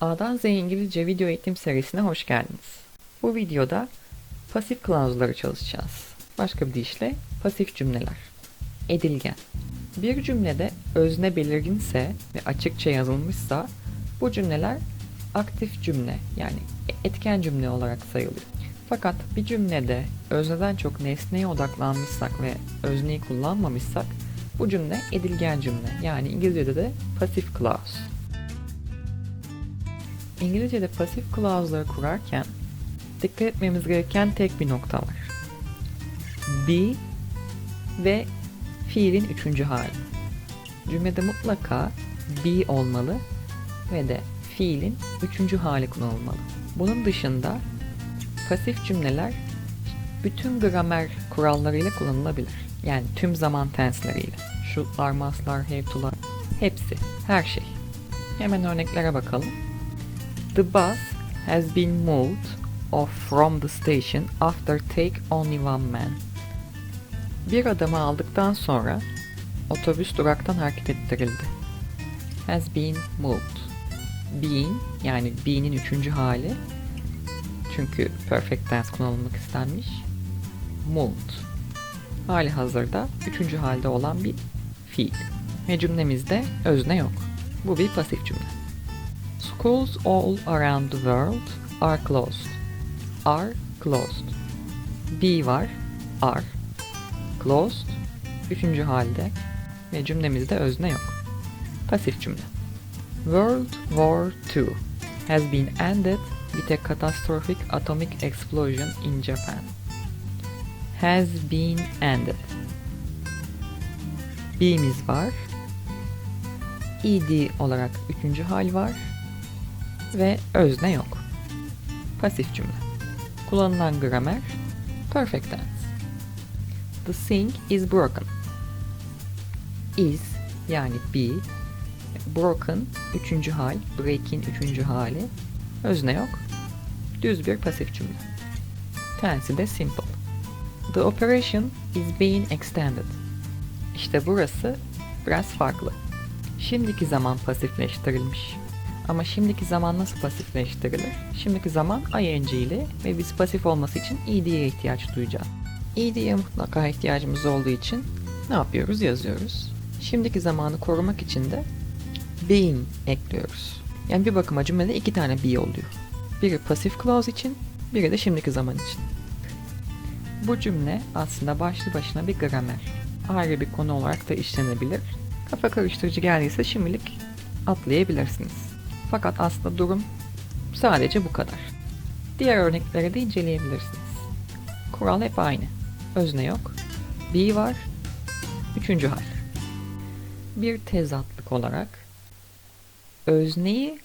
A'dan Z'ye İngilizce video eğitim serisine hoş geldiniz. Bu videoda pasif clause'ları çalışacağız. Başka bir deyişle pasif cümleler. Edilgen. Bir cümlede özne belirginse ve açıkça yazılmışsa bu cümleler aktif cümle yani etken cümle olarak sayılıyor. Fakat bir cümlede özneden çok nesneye odaklanmışsak ve özneyi kullanmamışsak bu cümle edilgen cümle yani İngilizce'de de pasif clause. İngilizce'de pasif clause'ları kurarken dikkat etmemiz gereken tek bir nokta var. Be ve fiilin üçüncü hali. Cümlede mutlaka be olmalı ve de fiilin üçüncü hali kullanılmalı. Bunun dışında pasif cümleler bütün gramer kurallarıyla kullanılabilir. Yani tüm zaman tensleriyle. Should'lar, must'lar, have to'lar hepsi, her şey. Hemen örneklere bakalım. The bus has been moved off from the station after take only one man. Bir adamı aldıktan sonra otobüs duraktan hareket ettirildi. Has been moved. Been yani be'nin üçüncü hali. Çünkü perfect tense kullanılmak istenmiş. Moved. Hali hazırda üçüncü halde olan bir fiil. Ve cümlemizde özne yok. Bu bir pasif cümle. Schools all around the world are closed. Are closed. Be var. Are. Closed. Üçüncü halde. Ve cümlemizde özne yok. Pasif cümle. World War II has been ended with a catastrophic atomic explosion in Japan. Has been ended. Be'miz var. ed olarak üçüncü hal var ve özne yok. Pasif cümle. Kullanılan gramer perfect tense. The sink is broken. Is yani be broken üçüncü hal, break'in üçüncü hali. Özne yok. Düz bir pasif cümle. Tensi de simple. The operation is being extended. İşte burası biraz farklı. Şimdiki zaman pasifleştirilmiş. Ama şimdiki zaman nasıl pasifleştirilir? Şimdiki zaman ing ile ve biz pasif olması için ed'ye ihtiyaç duyacağız. ed'ye mutlaka ihtiyacımız olduğu için ne yapıyoruz? Yazıyoruz. Şimdiki zamanı korumak için de being ekliyoruz. Yani bir bakıma cümlede iki tane be oluyor. Biri pasif clause için, biri de şimdiki zaman için. Bu cümle aslında başlı başına bir gramer. Ayrı bir konu olarak da işlenebilir. Kafa karıştırıcı geldiyse şimdilik atlayabilirsiniz. Fakat aslında durum sadece bu kadar. Diğer örnekleri de inceleyebilirsiniz. Kural hep aynı. Özne yok. Be var. Üçüncü hal. Bir tezatlık olarak özneyi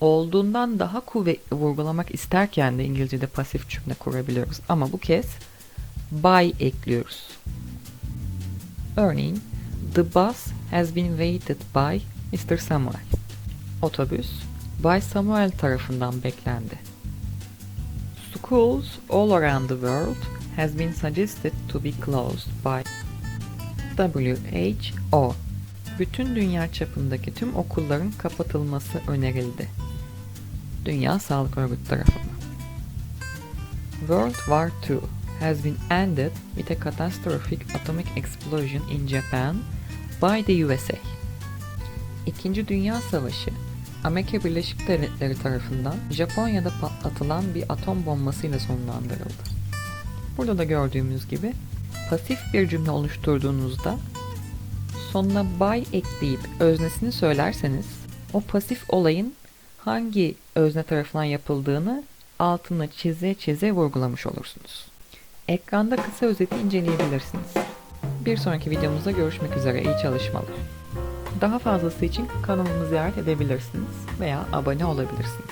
olduğundan daha kuvvetli vurgulamak isterken de İngilizce'de pasif cümle kurabiliyoruz. Ama bu kez by ekliyoruz. Örneğin, the bus has been waited by Mr. Samuel. Otobüs, Bay Samuel tarafından beklendi. Schools all around the world has been suggested to be closed by WHO. Bütün dünya çapındaki tüm okulların kapatılması önerildi. Dünya Sağlık Örgütü tarafından. World War II has been ended with a catastrophic atomic explosion in Japan by the USA. İkinci Dünya Savaşı Amerika Birleşik Devletleri tarafından Japonya'da patlatılan bir atom bombasıyla sonlandırıldı. Burada da gördüğümüz gibi pasif bir cümle oluşturduğunuzda sonuna by ekleyip öznesini söylerseniz o pasif olayın hangi özne tarafından yapıldığını altına çize çize vurgulamış olursunuz. Ekranda kısa özeti inceleyebilirsiniz. Bir sonraki videomuzda görüşmek üzere. İyi çalışmalar. Daha fazlası için kanalımı ziyaret edebilirsiniz veya abone olabilirsiniz.